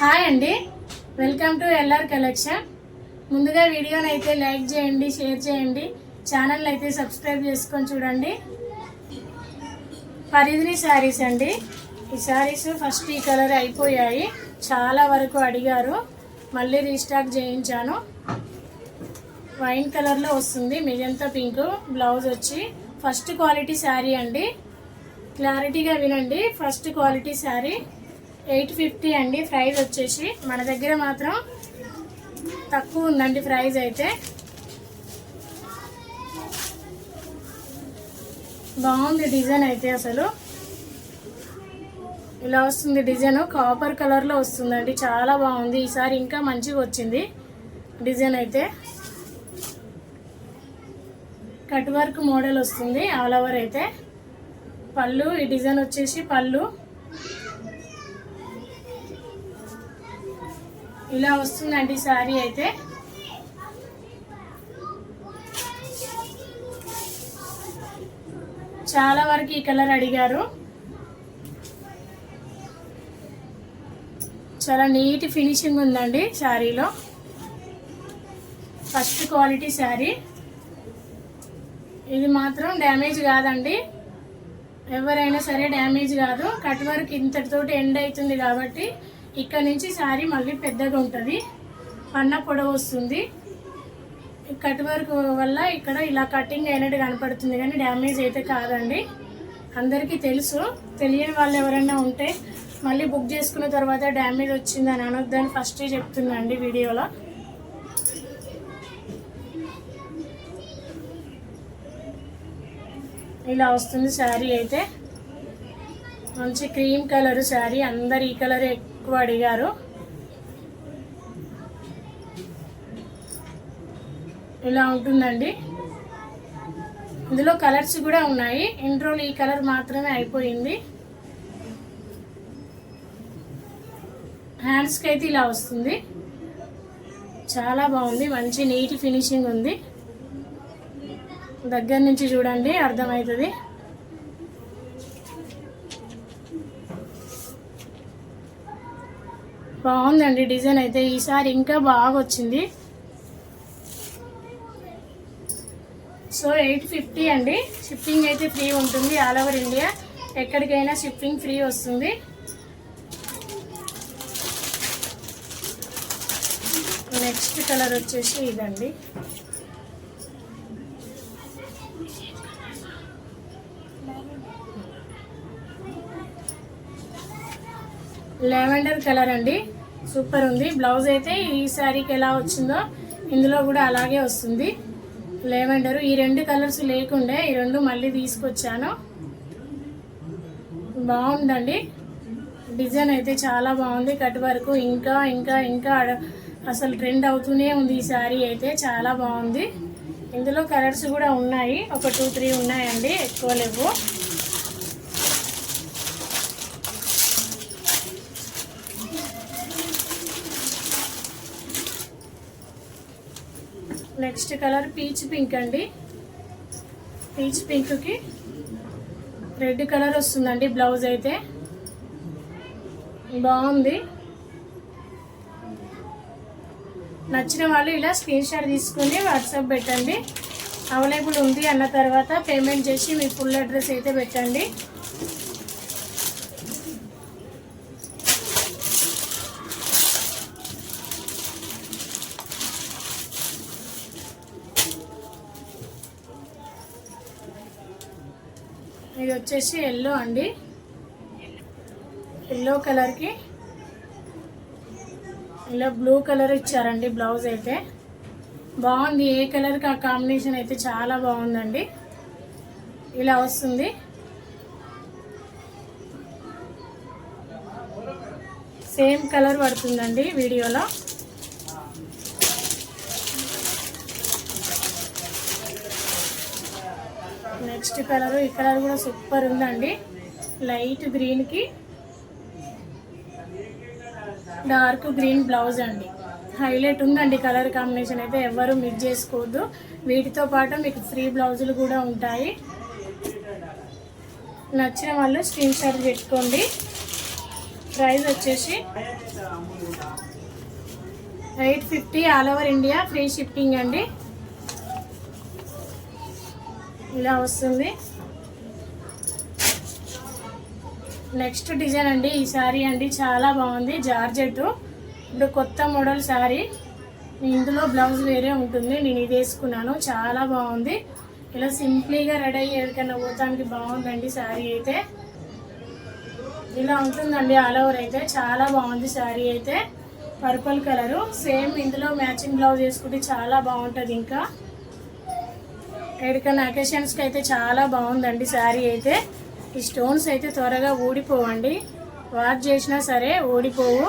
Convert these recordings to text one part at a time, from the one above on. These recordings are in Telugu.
హాయ్ అండి. Welcome to LR collection. ముందుగా వీడియోని అయితే లైక్ చేయండి షేర్ చేయండి ఛానల్ అయితే సబ్స్క్రైబ్ చేసుకొని చూడండి. పరిధిని శారీస్ అండి. ఈ శారీస్ ఫస్ట్ ఈ కలర్ అయిపోయాయి. చాలా వరకు అడిగారు. మళ్ళీ రీస్టాక్ చేయించాను. వైన్ కలర్లో వస్తుంది. మిగంతా పింక్ బ్లౌజ్ వచ్చి ఫస్ట్ క్వాలిటీ శారీ అండి. క్లారిటీగా వినండి. First quality sari. Eight fifty అండి ప్రైజ్ వచ్చేసి. మన దగ్గర మాత్రం తక్కువ ఉందండి ప్రైజ్ అయితే. బాగుంది డిజైన్ అయితే అసలు. ఇలా వస్తుంది డిజైన్. కాపర్ కలర్లో వస్తుందండి. చాలా బాగుంది. ఈసారి ఇంకా మంచిగా వచ్చింది డిజైన్ అయితే. కట్ వర్క్ మోడల్ వస్తుంది. ఆల్ ఓవర్ అయితే. పళ్ళు ఈ డిజైన్ వచ్చేసి పళ్ళు. ఇలా వస్తుందండి శారీ అయితే. చాలా వరకు ఈ కలర్ అడిగారు. చాలా నీట్ ఫినిషింగ్ ఉందండి శారీలో ఫస్ట్ క్వాలిటీ శారీ ఇది మాత్రం డ్యామేజ్ కాదండి. ఎవరైనా సరే డ్యామేజ్ కాదు. కట్ వర్క్ ఇంతటితోటి ఎండ్ అవుతుంది కాబట్టి ఇక్కడ నుంచి శారీ మళ్ళీ పెద్దగా ఉంటుంది. పన్న పొడవు వస్తుంది. కట్ వర్క్ వల్ల ఇక్కడ ఇలా కటింగ్ అయినట్టు కనపడుతుంది కానీ డ్యామేజ్ అయితే కాదండి. అందరికీ తెలుసు. తెలియని వాళ్ళు ఎవరైనా ఉంటే మళ్ళీ బుక్ చేసుకున్న తర్వాత డ్యామేజ్ వచ్చిందని అనొద్దని ఫస్టే చెప్తున్నా అండి వీడియోలో. ఇలా వస్తుంది శారీ అయితే. మంచి క్రీమ్ కలర్ శారీ అందరు ఈ కలర్ ఎక్కువ అడిగారు. ఇలా ఉంటుందండి. ఇందులో కలర్స్ కూడా ఉన్నాయి. ఇంట్రోల్ ఈ కలర్ మాత్రమే అయిపోయింది. హ్యాండ్స్కి అయితే ఇలా వస్తుంది. చాలా బాగుంది. మంచి నీట్ ఫినిషింగ్ ఉంది. దగ్గర నుంచి చూడండి అర్థమవుతుంది. బాగుందండి డిజైన్ అయితే. ఈసారి ఇంకా బాగా వచ్చింది సో ఎయిట్ ఫిఫ్టీ అండి. షిప్పింగ్ అయితే ఫ్రీ ఉంటుంది ఆల్ ఓవర్ ఇండియా. ఎక్కడికైనా షిప్పింగ్ ఫ్రీ వస్తుంది. నెక్స్ట్ కలర్ వచ్చేసి ఇదండి. లెవెండర్ కలర్ అండి. సూపర్ ఉంది. బ్లౌజ్ అయితే ఈ శారీకి ఎలా వచ్చిందో ఇందులో కూడా అలాగే వస్తుంది. లెవెండర్ ఈ రెండు కలర్స్ లేకుండే ఈ రెండు మళ్ళీ తీసుకొచ్చాను. బాగుందండి. డిజైన్ అయితే చాలా బాగుంది. కట్ వరకు ఇంకా ఇంకా ఇంకా అడ- అసలు ట్రెండ్ అవుతూనే ఉంది ఈ శారీ అయితే. చాలా బాగుంది. ఇందులో కలర్స్ కూడా ఉన్నాయి. ఒక టూ త్రీ ఉన్నాయండి. ఎక్కువ లేవు. నెక్స్ట్ కలర్ పీచ్ పింక్ అండి. పీచ్ పింక్కి రెడ్ కలర్ వస్తుందండి బ్లౌజ్ అయితే. బాగుంది. నచ్చిన వాళ్ళు ఇలా స్క్రీన్ షాట్ తీసుకుని వాట్సాప్ పెట్టండి. అవైలబుల్ ఉంది అన్న తర్వాత పేమెంట్ చేసి మీ ఫుల్ అడ్రస్ అయితే పెట్టండి. ఇది వచ్చేసి ఎల్లో అండి. ఎల్లో కలర్కి ఇలా బ్లూ కలర్ ఇచ్చారండి బ్లౌజ్ అయితే. బాగుంది. ఏ కలర్కి ఆ కాంబినేషన్ అయితే చాలా బాగుందండి. ఇలా వస్తుంది. సేమ్ కలర్ పడుతుందండి వీడియోలో. నెక్స్ట్ కలర్ ఈ కలర్ కూడా సూపర్ ఉందండి. లైట్ గ్రీన్కి డార్క్ గ్రీన్ బ్లౌజ్ అండి. హైలైట్ ఉందండి కలర్ కాంబినేషన్ అయితే ఎవరు మిస్ చేసుకోవద్దు. వీటితో పాటు మీకు ఫ్రీ బ్లౌజులు కూడా ఉంటాయి. నచ్చిన వాళ్ళు స్క్రీన్ షాట్ పెట్టుకోండి. ప్రైస్ వచ్చేసి eight fifty all over India free shipping అండి. ఇలా వస్తుంది. నెక్స్ట్ డిజైన్ అండి. ఈ శారీ అండి. చాలా బాగుంది. జార్జెట్ ఇప్పుడు కొత్త మోడల్ శారీ ఇందులో బ్లౌజ్ వేరే ఉంటుంది. నేను ఇది వేసుకున్నాను. చాలా బాగుంది. ఇలా సింప్లీగా రెడీ అయ్యి ఎవరికైనా పోతానికి బాగుందండి శారీ అయితే. ఇలా ఉంటుందండి ఆల్ ఓవర్ అయితే. చాలా బాగుంది శారీ అయితే. పర్పుల్ కలరు సేమ్ ఇందులో మ్యాచింగ్ బ్లౌజ్ వేసుకుంటే చాలా బాగుంటుంది ఇంకా. ఎక్కడికైనా అకేషన్స్కి అయితే చాలా బాగుందండి శారీ అయితే. ఈ స్టోన్స్ అయితే త్వరగా ఊడిపోవండి. వాష్ చేసినా సరే ఊడిపోవు.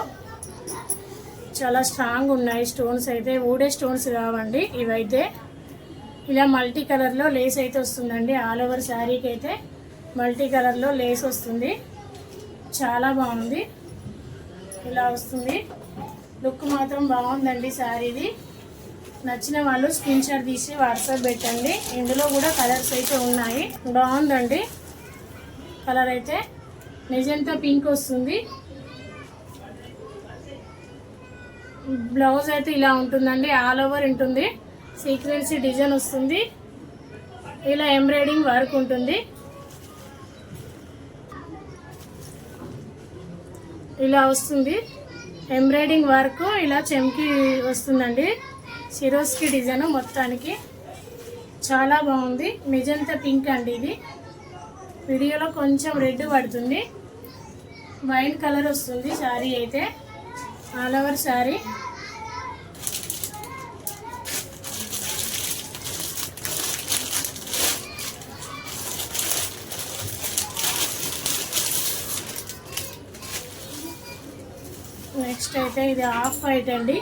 చాలా స్ట్రాంగ్ ఉన్నాయి స్టోన్స్ అయితే. ఊడే స్టోన్స్ కావండి ఇవైతే. ఇలా మల్టీ కలర్లో లేస్ అయితే వస్తుందండి. ఆల్ ఓవర్ శారీకి అయితే మల్టీ కలర్లో లేస్ వస్తుంది. చాలా బాగుంది. ఇలా వస్తుంది. లుక్ మాత్రం బాగుందండి శారీది. నచ్చిన వాళ్ళు స్క్రీన్ షాట్ తీసి వాట్సాప్ పెట్టండి. ఇందులో కూడా కలర్స్ అయితే ఉన్నాయి. బాగుందండి. కలర్ అయితే నిజంతా పింక్ వస్తుంది. బ్లౌజ్ అయితే ఇలా ఉంటుందండి. ఆల్ ఓవర్ ఉంటుంది. సీక్వెన్సీ డిజైన్ వస్తుంది. ఇలా ఎంబ్రాయిడింగ్ వర్క్ ఉంటుంది. ఇలా వస్తుంది. ఎంబ్రాయిడింగ్ వర్క్ ఇలా చెంకి వస్తుందండి. సిరోస్కి డిజైన్ మొత్తానికి. చాలా బాగుంది. నిజంతా పింక్ అండి ఇది. వీడియోలో కొంచెం రెడ్ పడుతుంది. వైన్ కలర్ వస్తుంది శారీ అయితే. All over sari. నెక్స్ట్ అయితే ఇది ఆఫ్ వైట్ అండి.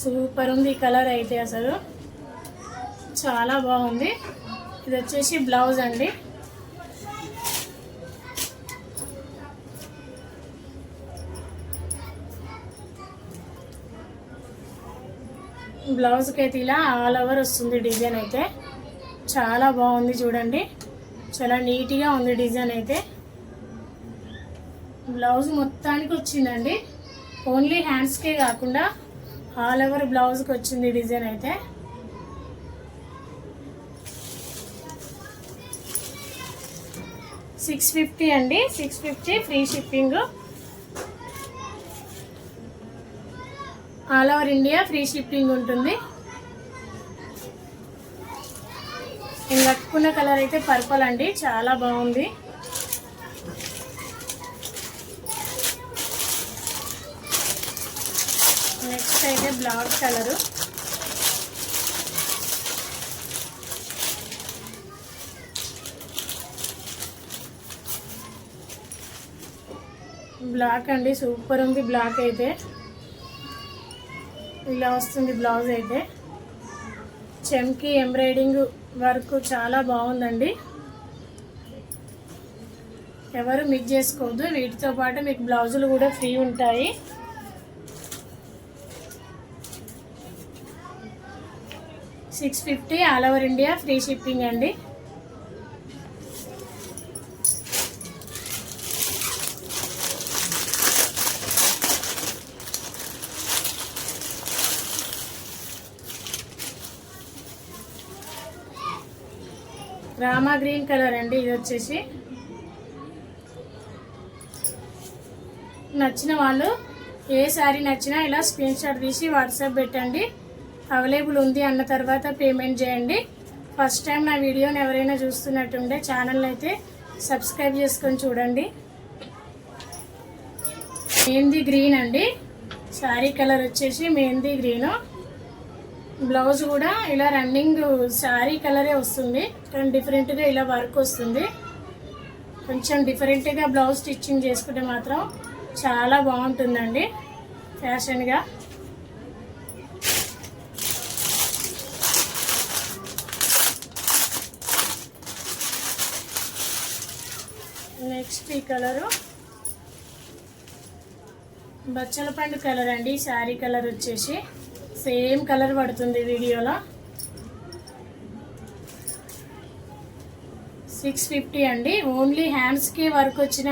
సూపర్ ఉంది ఈ కలర్ అయితే అసలు. చాలా బాగుంది. ఇది వచ్చేసి బ్లౌజ్ అండి. బ్లౌజ్కి అయితే ఇలా ఆల్ ఓవర్ వస్తుంది డిజైన్ అయితే. చాలా బాగుంది చూడండి. చాలా నీట్గా ఉంది డిజైన్ అయితే. బ్లౌజ్ మొత్తానికి వచ్చిందండి. ఓన్లీ హ్యాండ్స్కే కాకుండా ఆల్ ఓవర్ బ్లౌజ్కి వచ్చింది డిజైన్ అయితే. సిక్స్ ఫిఫ్టీ అండి six fifty free shipping. All over India free shipping ఉంటుంది. నేను కట్టుకున్న కలర్ అయితే పర్పల్ అండి చాలా బాగుంది. అయితే బ్లాక్ కలరు. బ్లాక్ అండి సూపర్ ఉంది బ్లాక్ అయితే. ఇలా వస్తుంది బ్లౌజ్ అయితే. చెంకి ఎంబ్రాయిడింగ్ వర్క్ చాలా బాగుందండి. ఎవరు మిక్ చేసుకోవద్దు వీటితో పాటు మీకు బ్లౌజులు కూడా ఫ్రీ ఉంటాయి. Six fifty all over India free shipping అండి. రామా గ్రీన్ కలర్ అండి ఇది వచ్చేసి. నచ్చిన వాళ్ళు ఏ శారీ నచ్చినా ఇలా స్క్రీన్ షాట్ తీసి వాట్సాప్ పెట్టండి. అవైలబుల్ ఉంది అన్న తర్వాత పేమెంట్ చేయండి. ఫస్ట్ టైం నా వీడియోని ఎవరైనా చూస్తున్నట్టుండే ఛానల్ అయితే సబ్స్క్రైబ్ చేసుకొని చూడండి. మెహందీ గ్రీన్ అండి. శారీ కలర్ వచ్చేసి మెహందీ గ్రీను. బ్లౌజ్ కూడా ఇలా రన్నింగ్ శారీ కలరే వస్తుంది. కానీ డిఫరెంట్గా ఇలా వర్క్ వస్తుంది. కొంచెం డిఫరెంట్గా బ్లౌజ్ స్టిచ్చింగ్ చేసుకుంటే మాత్రం చాలా బాగుంటుందండి ఫ్యాషన్గా. Pastry colour. బచ్చల పండు కలర్ అండి శారీ కలర్ వచ్చేసి. సేమ్ కలర్ పడుతుంది వీడియోలో. సిక్స్ ఫిఫ్టీ అండి. ఓన్లీ హ్యాండ్స్కి వర్క్ వచ్చిన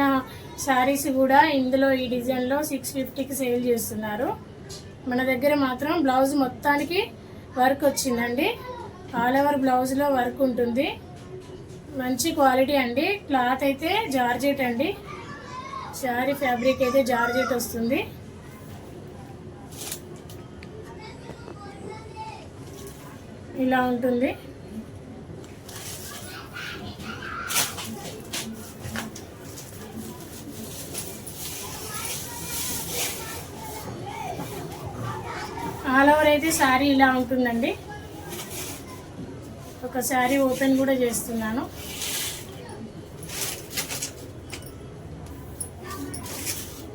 శారీస్ కూడా ఇందులో ఈ డిజైన్లో సిక్స్ ఫిఫ్టీకి సేల్ చేస్తున్నారు. మన దగ్గర మాత్రం బ్లౌజ్ మొత్తానికి వర్క్ వచ్చిందండి. ఆల్ ఓవర్ బ్లౌజ్లో వర్క్ ఉంటుంది. మంచి క్వాలిటీ అండి. క్లాత్ అయితే జార్జెట్ అండి. శారీ ఫ్యాబ్రిక్ అయితే జార్జెట్ వస్తుంది. ఇలా ఉంటుంది. ఆల్ ఓవర్ అయితే శారీ ఇలా ఉంటుందండి. ఒక శారీ ఓపెన్ కూడా చేస్తున్నాను.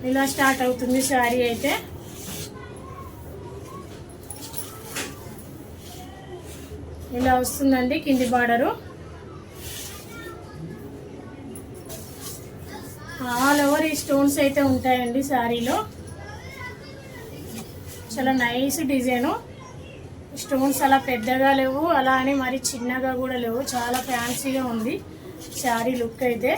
ఇలా స్టార్ట్ అవుతుంది శారీ అయితే. ఇలా వస్తుందండి కింది బార్డరు. ఆల్ ఓవర్ ఈ స్టోన్స్ అయితే ఉంటాయండి శారీలో. చాలా నైస్ డిజైను. స్టోన్స్ అలా పెద్దగా లేవు అలా అని మరి చిన్నగా కూడా లేవు. చాలా ఫ్యాన్సీగా ఉంది శారీ లుక్ అయితే.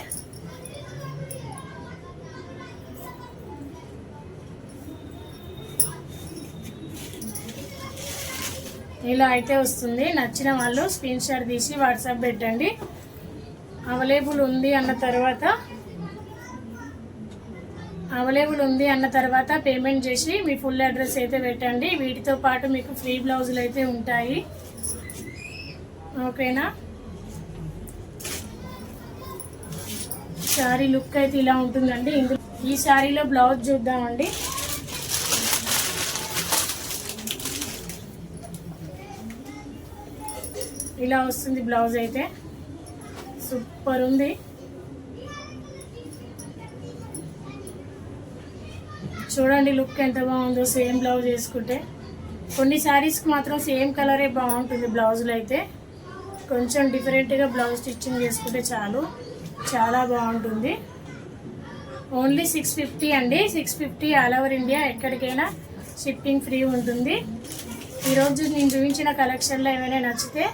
ఇలా అయితే వస్తుంది. నచ్చిన వాళ్ళు స్క్రీన్ షాట్ తీసి వాట్సాప్ పెట్టండి. అవైలబుల్ ఉంది అన్న తర్వాత అవైలబుల్ ఉంది అన్న తర్వాత పేమెంట్ చేసి మీ ఫుల్ అడ్రస్ అయితే పెట్టండి. వీటితో పాటు మీకు ఫ్రీ బ్లౌజులు అయితే ఉంటాయి. ఓకేనా? శారీ లుక్ అయితే ఇలా ఉంటుందండి. ఇందులో ఈ శారీలో బ్లౌజ్ చూద్దామండి. ఇలా వస్తుంది బ్లౌజ్ అయితే. సూపర్ ఉంది. చూడండి లుక్ ఎంత బాగుందో సేమ్ బ్లౌజ్ వేసుకుంటే. కొన్ని శారీస్కి మాత్రం సేమ్ కలరే బాగుంటుంది బ్లౌజులు అయితే. కొంచెం డిఫరెంట్గా బ్లౌజ్ స్టిచ్చింగ్ చేసుకుంటే చాలు. చాలా బాగుంటుంది. ఓన్లీ సిక్స్ ఫిఫ్టీ అండి. Six fifty all over India ఎక్కడికైనా షిప్పింగ్ ఫ్రీ ఉంటుంది. ఈరోజు నేను చూపించిన కలెక్షన్లో ఏమైనా నచ్చితే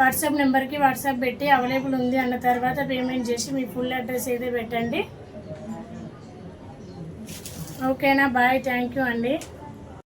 వాట్సాప్ నెంబర్కి వాట్సాప్ పెట్టి అవైలబుల్ ఉంది అన్న తర్వాత పేమెంట్ చేసి మీ ఫుల్ అడ్రస్ అయితే పెట్టండి. ఓకేనా బాయ్ థ్యాంక్ యూ అండి.